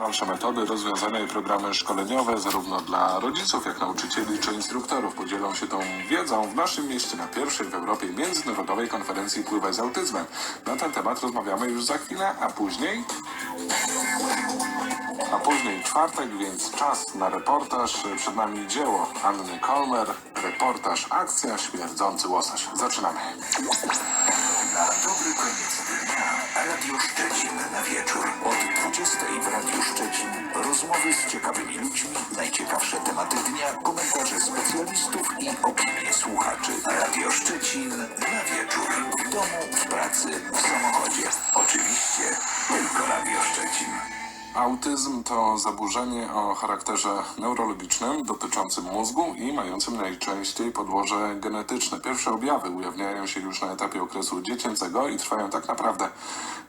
Dalsze metody, rozwiązania i programy szkoleniowe zarówno dla rodziców, jak nauczycieli czy instruktorów podzielą się tą wiedzą w naszym mieście na pierwszej w Europie Międzynarodowej Konferencji Pływaj z Autyzmem. Na ten temat rozmawiamy już za chwilę, a później... A później czwartek, więc czas na reportaż. Przed nami dzieło Anny Kolmer, reportaż Akcja Śmierdzący Łosoś. Zaczynamy. Na dobry koniec dnia Radio Szczecin na wieczór. Od 20 w Radiu Szczecin rozmowy z ciekawymi ludźmi, najciekawsze tematy dnia, komentarze specjalistów i opinie słuchaczy. Radio Szczecin na wieczór. W domu, w pracy, w samochodzie. Autyzm to zaburzenie o charakterze neurologicznym dotyczącym mózgu i mającym najczęściej podłoże genetyczne. Pierwsze objawy ujawniają się już na etapie okresu dziecięcego i trwają tak naprawdę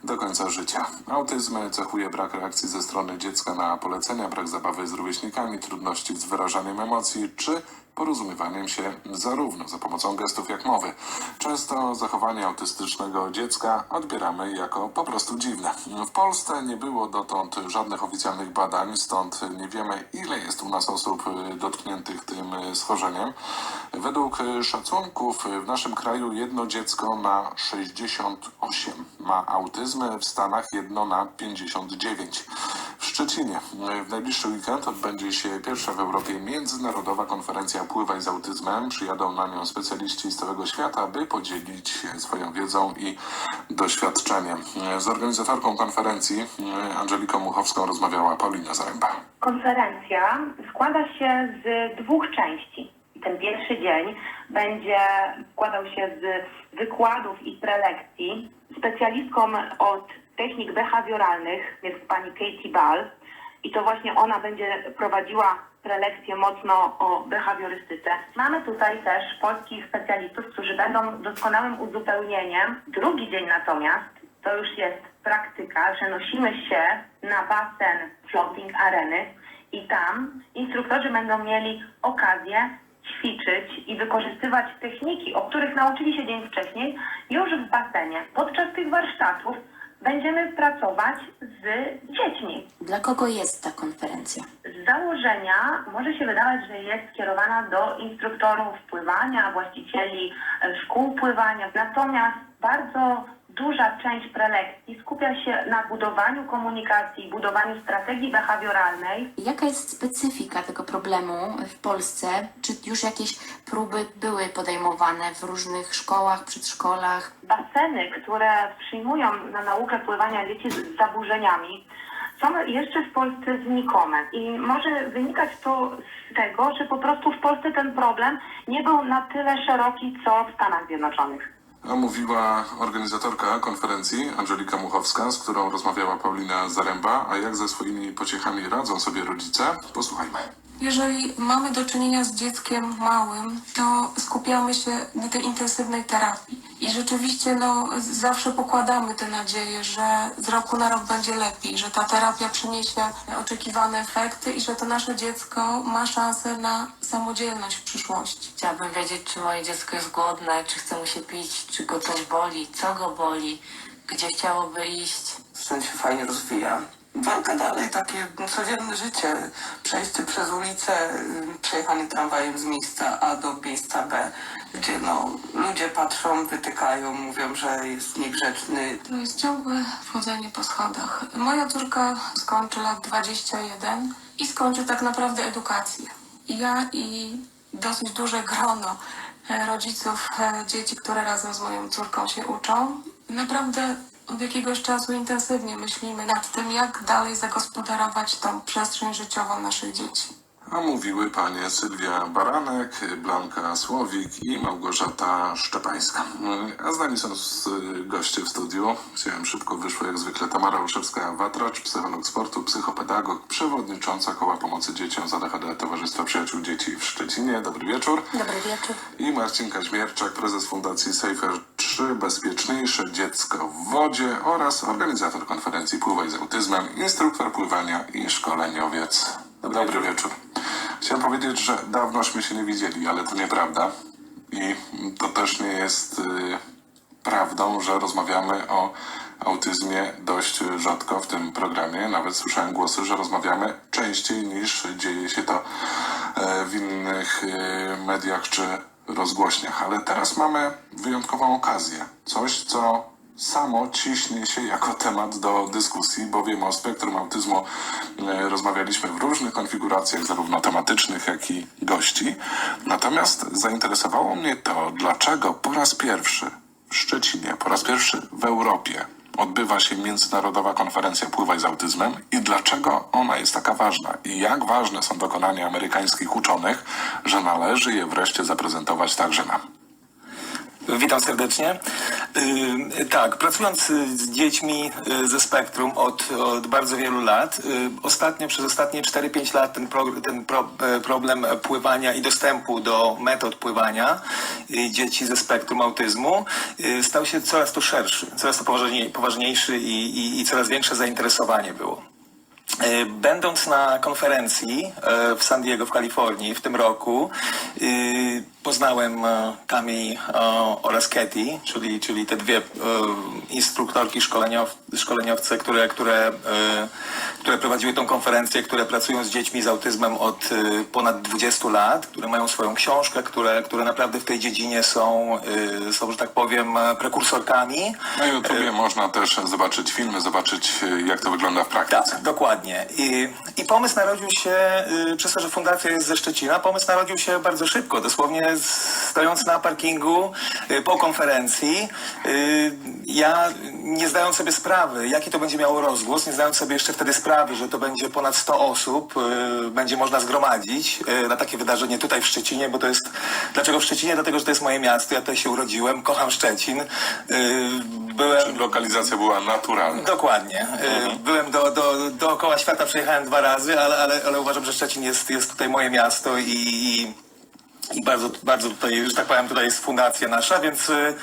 do końca życia. Autyzm cechuje brak reakcji ze strony dziecka na polecenia, brak zabawy z rówieśnikami, trudności z wyrażaniem emocji czy porozumiewaniem się zarówno za pomocą gestów jak mowy. Często zachowanie autystycznego dziecka odbieramy jako po prostu dziwne. W Polsce nie było dotąd żadnych oficjalnych badań, stąd nie wiemy ile jest u nas osób dotkniętych tym schorzeniem. Według szacunków w naszym kraju jedno dziecko na 68 ma autyzm, w Stanach jedno na 59. W Szczecinie w najbliższy weekend odbędzie się pierwsza w Europie międzynarodowa konferencja Pływaj z autyzmem. Przyjadą na nią specjaliści z całego świata, by podzielić się swoją wiedzą i doświadczeniem. Z organizatorką konferencji Angeliką Muchowską rozmawiała Paulina Zaręba. Konferencja składa się z dwóch części. Ten pierwszy dzień będzie składał się z wykładów i prelekcji. Specjalistką od technik behawioralnych jest pani Katie Ball i to właśnie ona będzie prowadziła prelekcję mocno o behawiorystyce. Mamy tutaj też polskich specjalistów, którzy będą doskonałym uzupełnieniem. Drugi dzień natomiast to już jest praktyka, przenosimy się na basen floating areny i tam instruktorzy będą mieli okazję ćwiczyć i wykorzystywać techniki, o których nauczyli się dzień wcześniej, już w basenie. Podczas tych warsztatów będziemy pracować z dziećmi. Dla kogo jest ta konferencja? Z założenia może się wydawać, że jest skierowana do instruktorów pływania, właścicieli szkół pływania. Natomiast bardzo duża część prelekcji skupia się na budowaniu komunikacji, budowaniu strategii behawioralnej. Jaka jest specyfika tego problemu w Polsce? Czy już jakieś próby były podejmowane w różnych szkołach, przedszkolach? Baseny, które przyjmują na naukę pływania dzieci z zaburzeniami, są jeszcze w Polsce znikome. I może wynikać to z tego, że po prostu w Polsce ten problem nie był na tyle szeroki, co w Stanach Zjednoczonych. Mówiła organizatorka konferencji Angelika Muchowska, z którą rozmawiała Paulina Zaręba, a jak ze swoimi pociechami radzą sobie rodzice? Posłuchajmy. Jeżeli mamy do czynienia z dzieckiem małym, to skupiamy się na tej intensywnej terapii. I rzeczywiście no, zawsze pokładamy tę nadzieję, że z roku na rok będzie lepiej, że ta terapia przyniesie oczekiwane efekty i że to nasze dziecko ma szansę na samodzielność w przyszłości. Chciałabym wiedzieć, czy moje dziecko jest głodne, czy chce mu się pić, czy go coś boli, co go boli, gdzie chciałoby iść. Syn się fajnie rozwija. Walka dalej, takie codzienne życie. Przejście przez ulicę, przejechanie tramwajem z miejsca A do miejsca B, gdzie no, ludzie patrzą, wytykają, mówią, że jest niegrzeczny. To jest ciągłe wchodzenie po schodach. Moja córka skończy lat 21 i skończy tak naprawdę edukację. Ja i dosyć duże grono e, rodziców e, dzieci, które razem z moją córką się uczą. Naprawdę od jakiegoś czasu intensywnie myślimy nad tym, jak dalej zagospodarować tą przestrzeń życiową naszych dzieci. A mówiły panie Sylwia Baranek, Blanka Słowik i Małgorzata Szczepańska. A z nami są goście w studiu. Chciałem szybko wyszło jak zwykle Tamara Olszewska-Watracz, psycholog sportu, psychopedagog, przewodnicząca Koła Pomocy Dzieciom z ADHD Towarzystwa Przyjaciół Dzieci w Szczecinie. Dobry wieczór. Dobry wieczór. I Marcin Kaźmierczak, prezes Fundacji Safer 3 Bezpieczniejsze Dziecko w Wodzie oraz organizator konferencji Pływaj z autyzmem, instruktor pływania i szkoleniowiec. Dobry, wieczór. Chciałem powiedzieć, że dawnośmy się nie widzieli, ale to nieprawda. I to też nie jest y, prawdą, że rozmawiamy o autyzmie dość rzadko w tym programie. Nawet słyszałem głosy, że rozmawiamy częściej niż dzieje się to e, w innych e, mediach czy rozgłośniach. Ale teraz mamy wyjątkową okazję. Coś, co samo ciśnie się jako temat do dyskusji, bowiem o spektrum autyzmu e, rozmawialiśmy w różnych konfiguracjach, zarówno tematycznych, jak i gości. Natomiast zainteresowało mnie to, dlaczego po raz pierwszy w Szczecinie, po raz pierwszy w Europie odbywa się Międzynarodowa Konferencja Pływaj z Autyzmem i dlaczego ona jest taka ważna i jak ważne są dokonania amerykańskich uczonych, że należy je wreszcie zaprezentować także nam. Witam serdecznie. Yy, tak, pracując y, z dziećmi y, ze spektrum od, od bardzo wielu lat, y, ostatnio przez ostatnie 4-5 lat ten, pro, ten pro, e, problem pływania i dostępu do metod pływania y, dzieci ze spektrum autyzmu y, stał się coraz to szerszy, coraz to poważniej, poważniejszy i, i, i coraz większe zainteresowanie było. Będąc na konferencji e, w San Diego w Kalifornii w tym roku, poznałem e, Tami e, oraz Katy, czyli, czyli te dwie e, instruktorki szkoleniow, szkoleniowce, które, które, e, które prowadziły tą konferencję, które pracują z dziećmi z autyzmem od e, ponad 20 lat, które mają swoją książkę, które, które naprawdę w tej dziedzinie są, e, są że tak powiem, e, prekursorkami. Na YouTubie można też zobaczyć filmy, zobaczyć e, jak to wygląda w praktyce. Tak, dokładnie. I, I pomysł narodził się, przez to, że fundacja jest ze Szczecina, pomysł narodził się bardzo szybko, dosłownie stojąc na parkingu y, po konferencji. Y, ja nie zdając sobie sprawy, jaki to będzie miało rozgłos, nie zdając sobie jeszcze wtedy sprawy, że to będzie ponad 100 osób, y, będzie można zgromadzić na takie wydarzenie tutaj w Szczecinie, bo to jest, dlaczego w Szczecinie? Dlatego, że to jest moje miasto, ja tutaj się urodziłem, kocham Szczecin. Byłem... Lokalizacja była naturalna. Dokładnie. Y, Byłem do, do, dookoła świata, przejechałem dwa razy, ale, ale, ale uważam, że Szczecin jest, jest tutaj moje miasto i, i bardzo, bardzo tutaj, że tak powiem, tutaj jest fundacja nasza, więc y,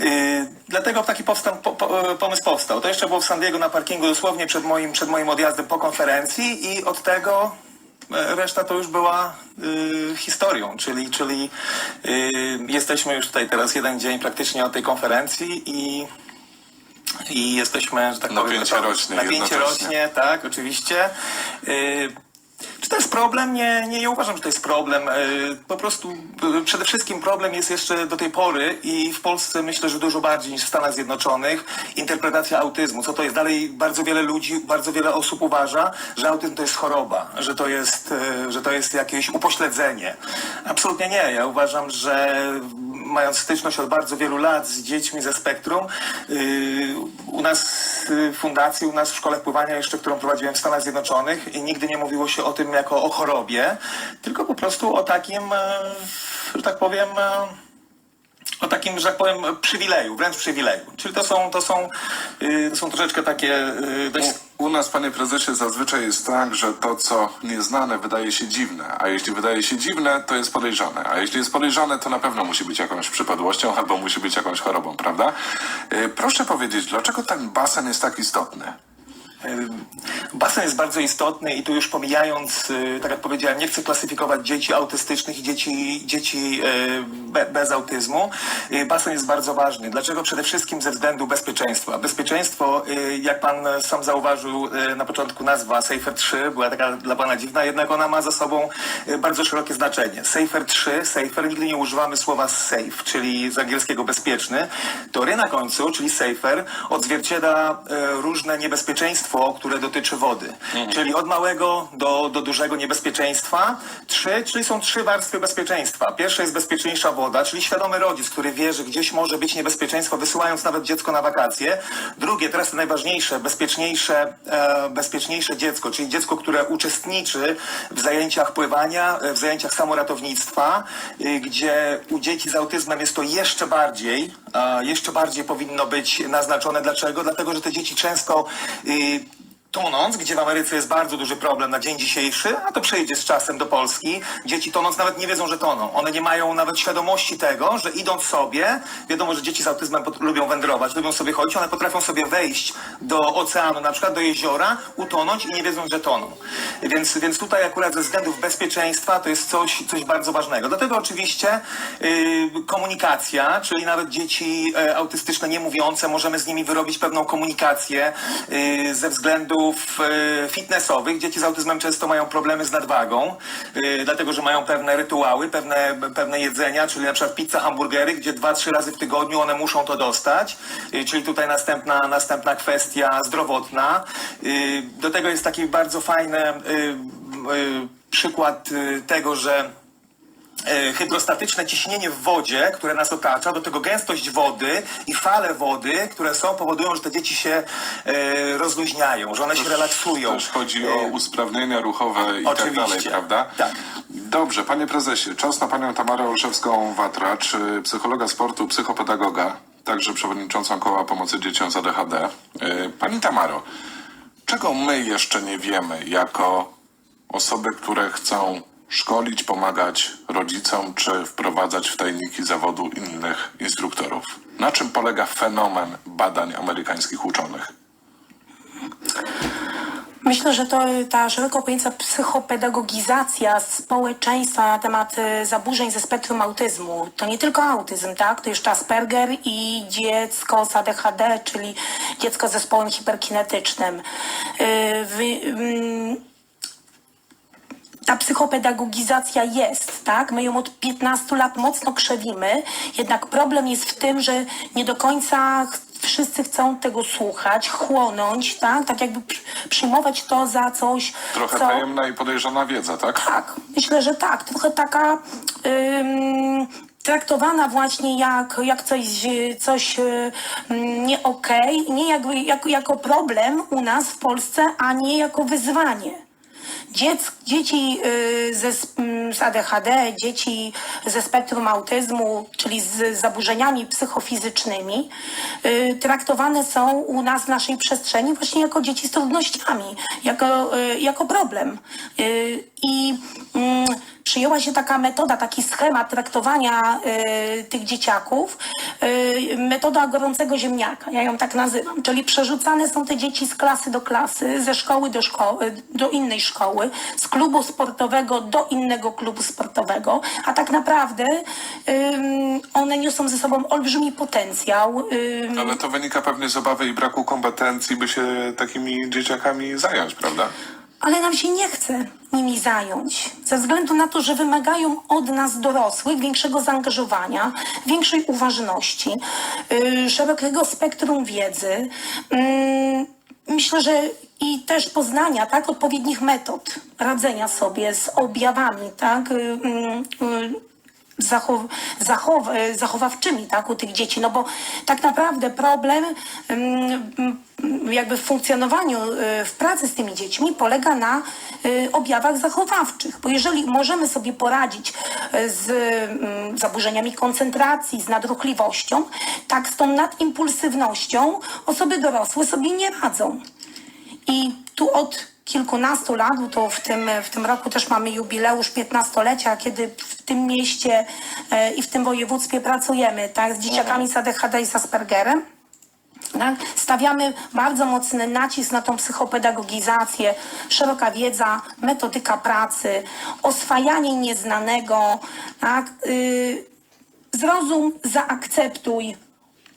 y, dlatego taki powstał, po, po, pomysł powstał. To jeszcze było w San Diego na parkingu dosłownie przed moim, przed moim odjazdem po konferencji i od tego e, reszta to już była y, historią, czyli, czyli y, jesteśmy już tutaj teraz jeden dzień praktycznie od tej konferencji i i jesteśmy, że tak powiem, Napięcie rośnie Napięcie rośnie, tak, oczywiście. Yy, czy to jest problem? Nie, nie, nie uważam, że to jest problem. Yy, po prostu yy, przede wszystkim problem jest jeszcze do tej pory i w Polsce myślę, że dużo bardziej niż w Stanach Zjednoczonych interpretacja autyzmu. Co to jest? Dalej bardzo wiele ludzi, bardzo wiele osób uważa, że autyzm to jest choroba, że to jest, yy, że to jest jakieś upośledzenie. Absolutnie nie. Ja uważam, że mając styczność od bardzo wielu lat z dziećmi ze spektrum, yy, u nas w fundacji, u nas w szkole pływania jeszcze, którą prowadziłem w Stanach Zjednoczonych, i nigdy nie mówiło się o tym jako o chorobie, tylko po prostu o takim, e, że tak powiem, e, o takim, że tak powiem, przywileju, wręcz przywileju. Czyli to są, to są, yy, to są troszeczkę takie dość U, nas, panie prezesie, zazwyczaj jest tak, że to, co nieznane, wydaje się dziwne, a jeśli wydaje się dziwne, to jest podejrzane, a jeśli jest podejrzane, to na pewno musi być jakąś przypadłością albo musi być jakąś chorobą, prawda? Proszę powiedzieć, dlaczego ten basen jest tak istotny? Basen jest bardzo istotny i tu już pomijając, y, tak jak powiedziałem, nie chcę klasyfikować dzieci autystycznych i dzieci, dzieci y, be, bez autyzmu. Y, Basen jest bardzo ważny. Dlaczego? Przede wszystkim ze względu bezpieczeństwa. Bezpieczeństwo, jak pan sam zauważył na początku nazwa Safer 3 była taka dla pana dziwna, jednak ona ma za sobą bardzo szerokie znaczenie. Safer 3, Safer, nigdy nie używamy słowa safe, czyli z angielskiego bezpieczny. To ry na końcu, czyli Safer, odzwierciedla różne niebezpieczeństwo, które dotyczy wody. Czyli od małego do, do dużego niebezpieczeństwa. Trzy, czyli są trzy warstwy bezpieczeństwa. Pierwsza jest bezpieczniejsza woda, czyli świadomy rodzic, który wie, że gdzieś może być niebezpieczeństwo, wysyłając nawet dziecko na wakacje. Drugie, teraz najważniejsze, bezpieczniejsze, e, bezpieczniejsze dziecko, czyli dziecko, które uczestniczy w zajęciach pływania, e, w zajęciach samoratownictwa, y, gdzie u dzieci z autyzmem jest to jeszcze bardziej, a jeszcze bardziej powinno być naznaczone. Dlaczego? Dlatego, że te dzieci często y, tonąc, gdzie w Ameryce jest bardzo duży problem na dzień dzisiejszy, a to przejdzie z czasem do Polski. Dzieci tonąc nawet nie wiedzą, że toną. One nie mają nawet świadomości tego, że idąc sobie, wiadomo, że dzieci z autyzmem lubią wędrować, lubią sobie chodzić, one potrafią sobie wejść do oceanu, na przykład do jeziora, utonąć i nie wiedzą, że toną. Więc, więc tutaj akurat ze względów bezpieczeństwa to jest coś, coś bardzo ważnego. Dlatego oczywiście y, komunikacja, czyli nawet dzieci e, autystyczne, niemówiące, możemy z nimi wyrobić pewną komunikację y, ze względów y, fitnessowych. Dzieci z autyzmem często mają problemy z nadwagą, y, dlatego że mają pewne rytuały, pewne, pewne jedzenia, czyli na przykład pizza, hamburgery, gdzie dwa, trzy razy w tygodniu one muszą to dostać, y, czyli tutaj następna, następna kwestia zdrowotna. Do tego jest taki bardzo fajny przykład tego, że e, hydrostatyczne ciśnienie w wodzie, które nas otacza, do tego gęstość wody i fale wody, które są, powodują, że te dzieci się e, rozluźniają, że one się relaksują. Też chodzi o E, usprawnienia ruchowe i tak Oczywiście. dalej, prawda? Tak. Dobrze, panie prezesie, czas na panią Tamarę Olszewską-Watracz, y, psychologa sportu, psychopedagoga, także przewodniczącą Koła Pomocy Dzieciom z ADHD. Y, Pani Tamaro, czego my jeszcze nie wiemy jako osoby, które chcą szkolić, pomagać rodzicom, czy wprowadzać w tajniki zawodu innych instruktorów? Na czym polega fenomen badań amerykańskich uczonych? Myślę, że to ta szeroko pojęta psychopedagogizacja społeczeństwa na temat e, zaburzeń ze spektrum autyzmu. To nie tylko autyzm, tak? To jeszcze Asperger i dziecko z ADHD, czyli dziecko z zespołem hiperkinetycznym. Wy- mm, ta psychopedagogizacja jest, tak? My ją od 15 lat mocno krzewimy, jednak problem jest w tym, że nie do końca wszyscy chcą tego słuchać, chłonąć, tak? Tak jakby przy- przyjmować to za coś, Trochę co... tajemna i podejrzana wiedza, tak? Tak, myślę, że tak. Trochę taka ym, traktowana właśnie jak, jak coś, coś ym, nie okej, nie jakby, jak, jako problem u nas w Polsce, a nie jako wyzwanie. Dziec, dzieci y, mm, z ADHD, dzieci ze spektrum autyzmu, czyli z zaburzeniami psychofizycznymi, y, traktowane są u nas w naszej przestrzeni właśnie jako dzieci z trudnościami, jako, y, jako problem. I mm, przyjęła się taka metoda, taki schemat traktowania y, tych dzieciaków, y, metoda gorącego ziemniaka, ja ją tak nazywam, czyli przerzucane są te dzieci z klasy do klasy, ze szkoły do szkoły, do innej szkoły, z klubu sportowego do innego klubu sportowego, a tak naprawdę ym, one niosą ze sobą olbrzymi potencjał. ym, Ale to wynika pewnie z obawy i braku kompetencji, by się takimi dzieciakami zająć, prawda? Ale nam się nie chce nimi zająć, ze względu na to, że wymagają od nas dorosłych większego zaangażowania, większej uważności, yy, szerokiego spektrum wiedzy. Yy, myślę, że i też poznania tak, odpowiednich metod radzenia sobie z objawami, tak, yy, yy, zachow, zachow, zachowawczymi tak, u tych dzieci, no bo tak naprawdę problem ym, ym, jakby w funkcjonowaniu, y, w pracy z tymi dziećmi polega na y, objawach zachowawczych, bo jeżeli możemy sobie poradzić y, z ym, zaburzeniami koncentracji, z nadruchliwością, tak z tą nadimpulsywnością osoby dorosłe sobie nie radzą. I tu od kilkunastu lat, bo to w tym, w tym roku też mamy jubileusz 15-lecia, kiedy w tym mieście e, i w tym województwie pracujemy tak, z dzieciakami z ADHD i z Aspergerem. Tak? Stawiamy bardzo mocny nacisk na tą psychopedagogizację, szeroka wiedza, metodyka pracy, oswajanie nieznanego, tak? y, zrozum, zaakceptuj,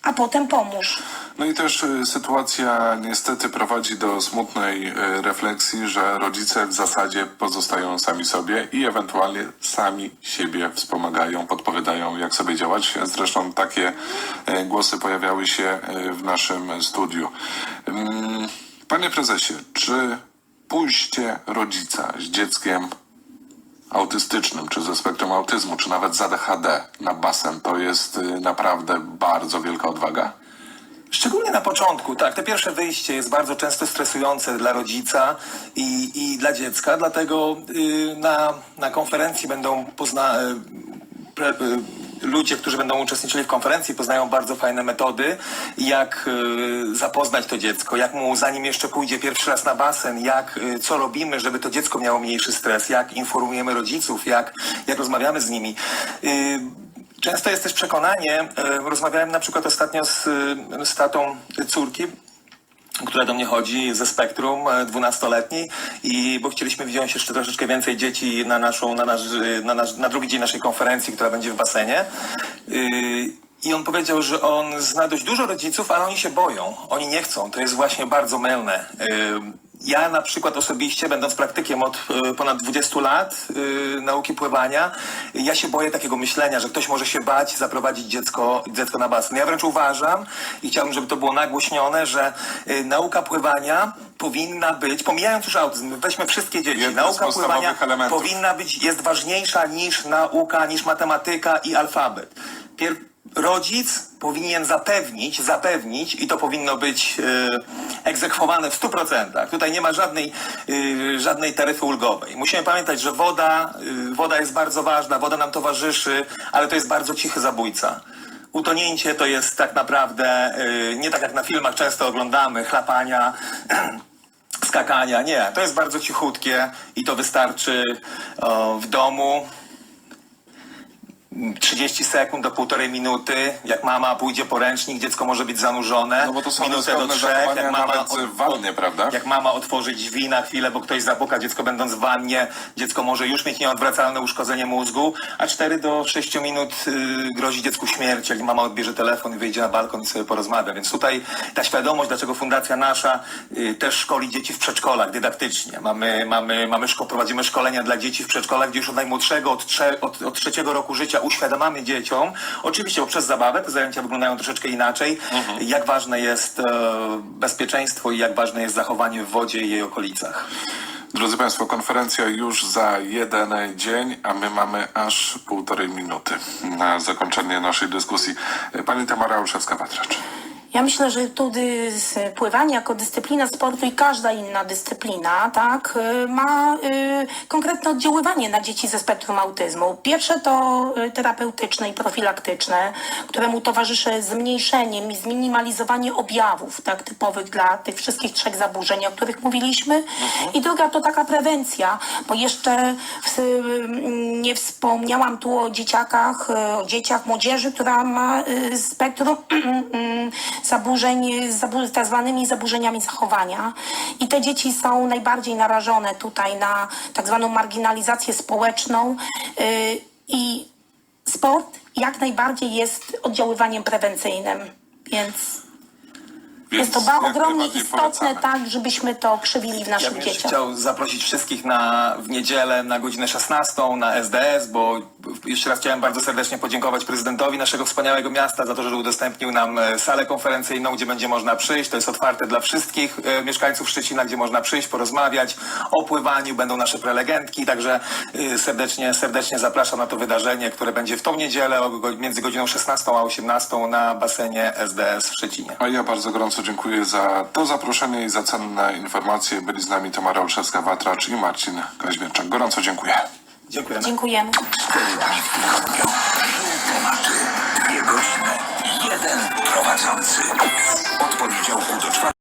a potem pomóż. No i też y, sytuacja niestety prowadzi do smutnej y, refleksji, że rodzice w zasadzie pozostają sami sobie i ewentualnie sami siebie wspomagają, podpowiadają, jak sobie działać. Zresztą takie y, głosy pojawiały się w naszym studiu. Ym, Panie prezesie, czy pójście rodzica z dzieckiem autystycznym, czy ze spektrum autyzmu, czy nawet z ADHD na basen, to jest y, naprawdę bardzo wielka odwaga? Szczególnie na początku, tak. Te pierwsze wyjście jest bardzo często stresujące dla rodzica i, i dla dziecka, dlatego y, na, na konferencji będą pozna, y, pre, ludzie, którzy będą uczestniczyli w konferencji, poznają bardzo fajne metody, jak y, zapoznać to dziecko, jak mu zanim jeszcze pójdzie pierwszy raz na basen, jak y, co robimy, żeby to dziecko miało mniejszy stres, jak informujemy rodziców, jak, jak rozmawiamy z nimi. Y, Często jest też przekonanie, rozmawiałem na przykład ostatnio z, z tatą córki, która do mnie chodzi ze spektrum e, dwunastoletniej i bo chcieliśmy wziąć jeszcze troszeczkę więcej dzieci na naszą, na nasz, na nasz, na drugi dzień naszej konferencji, która będzie w basenie. Yy, I on powiedział, że on zna dość dużo rodziców, ale oni się boją. Oni nie chcą. To jest właśnie bardzo mylne. Ja na przykład osobiście, będąc praktykiem od e, ponad 20 lat e, nauki pływania, ja się boję takiego myślenia, że ktoś może się bać zaprowadzić dziecko, dziecko na basen. Ja wręcz uważam i chciałbym, żeby to było nagłośnione, że e, nauka pływania powinna być, pomijając już autyzm, weźmy wszystkie dzieci, nauka pływania elementów. powinna być, jest ważniejsza niż nauka, niż matematyka i alfabet. Pier rodzic powinien zapewnić, zapewnić i to powinno być e, egzekwowane w 100%. Tutaj nie ma żadnej, e, żadnej taryfy ulgowej. Musimy pamiętać, że woda, e, woda jest bardzo ważna, woda nam towarzyszy, ale to jest bardzo cichy zabójca. Utonięcie to jest tak naprawdę, nie tak jak na filmach często oglądamy, chlapania, skakania. Nie, to jest bardzo cichutkie i to wystarczy w domu 30 sekund do półtorej minuty. Jak mama pójdzie po ręcznik, dziecko może być zanurzone. No bo to są minutę do ryzykowne trzech. zachowania Jak mama, nawet w wannie, prawda? jak mama otworzy drzwi na chwilę, bo ktoś zapuka, dziecko będąc w wannie, dziecko może już mieć nieodwracalne uszkodzenie mózgu, a 4 do 6 minut y, grozi dziecku śmierć, jak mama odbierze telefon i wyjdzie na balkon i sobie porozmawia. Więc tutaj ta świadomość, dlaczego Fundacja Nasza y, też szkoli dzieci w przedszkolach dydaktycznie. Mamy, mamy, mamy szko- prowadzimy szkolenia dla dzieci w przedszkolach, gdzie już od najmłodszego, od, trze, od, od trzeciego roku życia uświadamiamy dzieciom, oczywiście poprzez zabawę, te zajęcia wyglądają troszeczkę inaczej, jak ważne jest e, bezpieczeństwo i jak ważne jest zachowanie w wodzie i jej okolicach. Drodzy Państwo, konferencja już za jeden dzień, a my mamy aż półtorej minuty na zakończenie naszej dyskusji. Pani Tamara Olszewska-Patracz. Ja myślę, że tu pływanie jako dyscyplina sportu i każda inna dyscyplina, tak, y, ma y, konkretne oddziaływanie na dzieci ze spektrum autyzmu. Pierwsze to y, terapeutyczne i profilaktyczne, któremu towarzyszy zmniejszenie i zminimalizowanie objawów, tak, typowych dla tych wszystkich trzech zaburzeń, o których mówiliśmy. I druga to taka prewencja, bo jeszcze nie wspomniałam tu o dzieciakach, o dzieciach, młodzieży, która ma spektrum zaburzeń, tak zwanymi zaburzeniami zachowania. I te dzieci są najbardziej narażone tutaj na tak zwaną marginalizację społeczną y, i sport jak najbardziej jest oddziaływaniem prewencyjnym. Więc jest to ba- ogromnie istotne, polecamy. tak, żebyśmy to krzywili w Ja naszych bym jeszcze dzieciach. chciał zaprosić wszystkich na, w niedzielę na godzinę 16 na SDS, bo jeszcze raz chciałem bardzo serdecznie podziękować prezydentowi naszego wspaniałego miasta za to, że udostępnił nam e, salę konferencyjną, gdzie będzie można przyjść. To jest otwarte dla wszystkich e, mieszkańców Szczecina, gdzie można przyjść, porozmawiać o pływaniu. Będą nasze prelegentki, także e, serdecznie, serdecznie zapraszam na to wydarzenie, które będzie w tą niedzielę o, go- między godziną 16 a 18 na basenie SDS w Szczecinie. A ja bardzo gorąco dziękuję za to zaproszenie i za cenne informacje. Byli z nami Tamara Olszewska-Watracz i Marcin Kaźmierczak. Gorąco dziękuję. Dziękujemy. Dziękujemy. Jeden prowadzący. Od poniedziałku do czwartku.